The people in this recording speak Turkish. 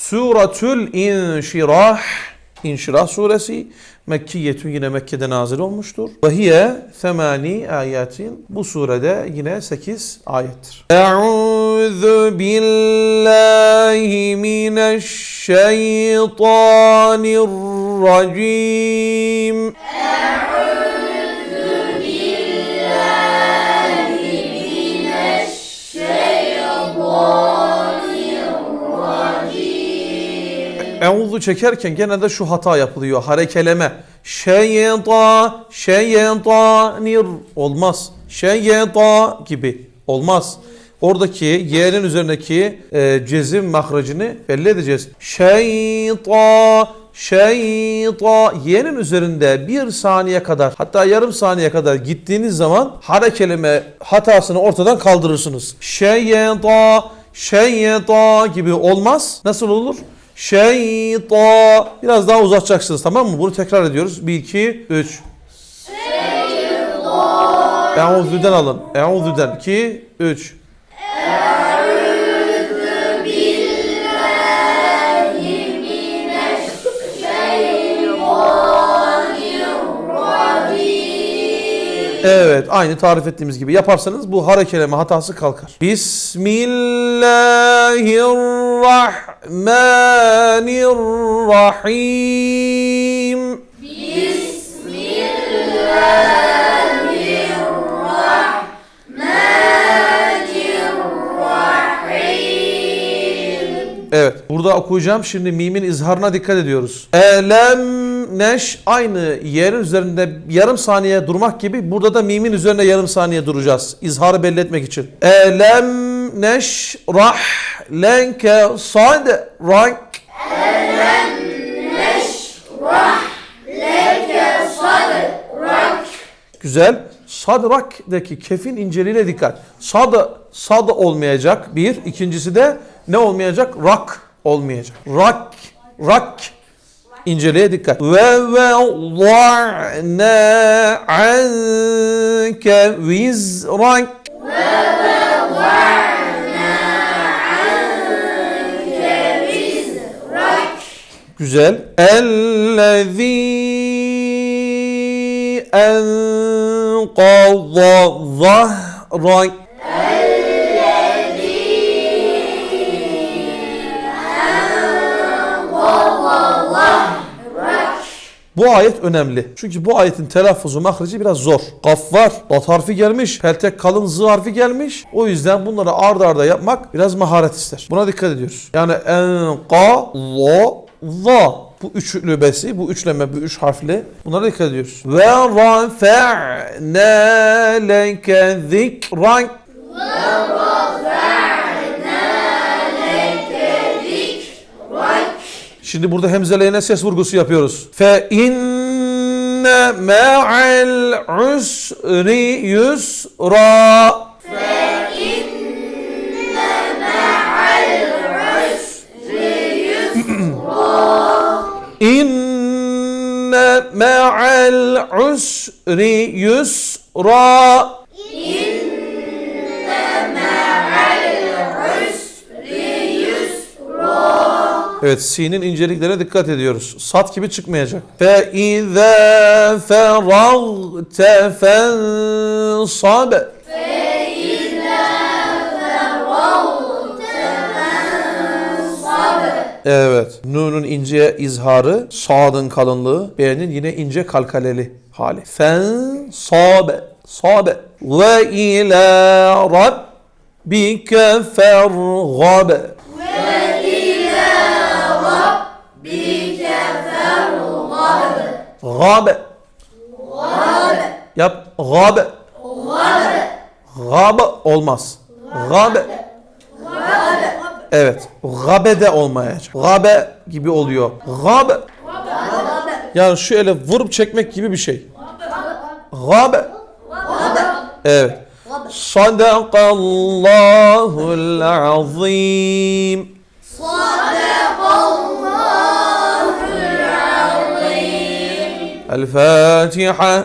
Suratül İnşirah. İnşirah suresi Mekkiyetü yine Mekke'de nazil olmuştur. Ve hiye semani ayetin. Bu surede yine 8 ayettir. Euzu billahi mineşşeytanirracim. Euzu çekerken genelde şu hata yapılıyor. Harekeleme. Şeyta, şeytanir olmaz. Şeyta gibi olmaz. Oradaki y'nin üzerindeki e, cezim mahracını belli edeceğiz. Şeyta, şeyta y'nin üzerinde bir saniye kadar hatta yarım saniye kadar gittiğiniz zaman harekeleme hatasını ortadan kaldırırsınız. Şeyta, şeyta gibi olmaz. Nasıl olur? Şeyta. Biraz daha uzatacaksınız tamam mı? Bunu tekrar ediyoruz. 1, 2, 3. Eûzü'den alın. Eûzü'den. 2, 3. Evet, aynı tarif ettiğimiz gibi yaparsanız bu harekeleme hatası kalkar. Bismillahirrahmanirrahim. Evet, burada okuyacağım. Şimdi mimin izharına dikkat ediyoruz. Elem neş aynı yerin üzerinde yarım saniye durmak gibi burada da mimin üzerine yarım saniye duracağız. İzharı belli etmek için. Elem neş rah lenke sad rank Güzel. Sadrak'daki kefin inceliğine dikkat. Sad, sad olmayacak bir. İkincisi de ne olmayacak? Rak olmayacak. Rak, rak inceliğe dikkat. Ve ve va'na anke vizrak. Güzel. Ellezî enqadha zahrak. Bu ayet önemli. Çünkü bu ayetin telaffuzu, mahreci biraz zor. Gaf var, dat harfi gelmiş, peltek kalın zı harfi gelmiş. O yüzden bunları ard arda yapmak biraz maharet ister. Buna dikkat ediyoruz. Yani en, ka, la, za. Bu üçlü besi, bu üçleme, bu üç harfli. Bunlara dikkat ediyoruz. Ve rafe'ne leke zikrank. Şimdi burada hemzeleyene ses vurgusu yapıyoruz. Fe inne ma'al usri yusra. İnne ma'al usri yusra. Evet sin'in inceliklerine dikkat ediyoruz. Sat gibi çıkmayacak. Fe izâ feragte fensab. Evet. Nun'un ince izharı, sadın kalınlığı, B'nin yine ince kalkaleli hali. Fen sabe. Sabe. Ve ila rabbike fergab. Gabe. Yap. Gabe. Gabe olmaz. Gabe. Evet. Gabe de olmayacak. Gabe gibi oluyor. Gabe. Yani şu ele vurup çekmek gibi bir şey. Gabe. Evet. Sadakallahul azim. الفاتحة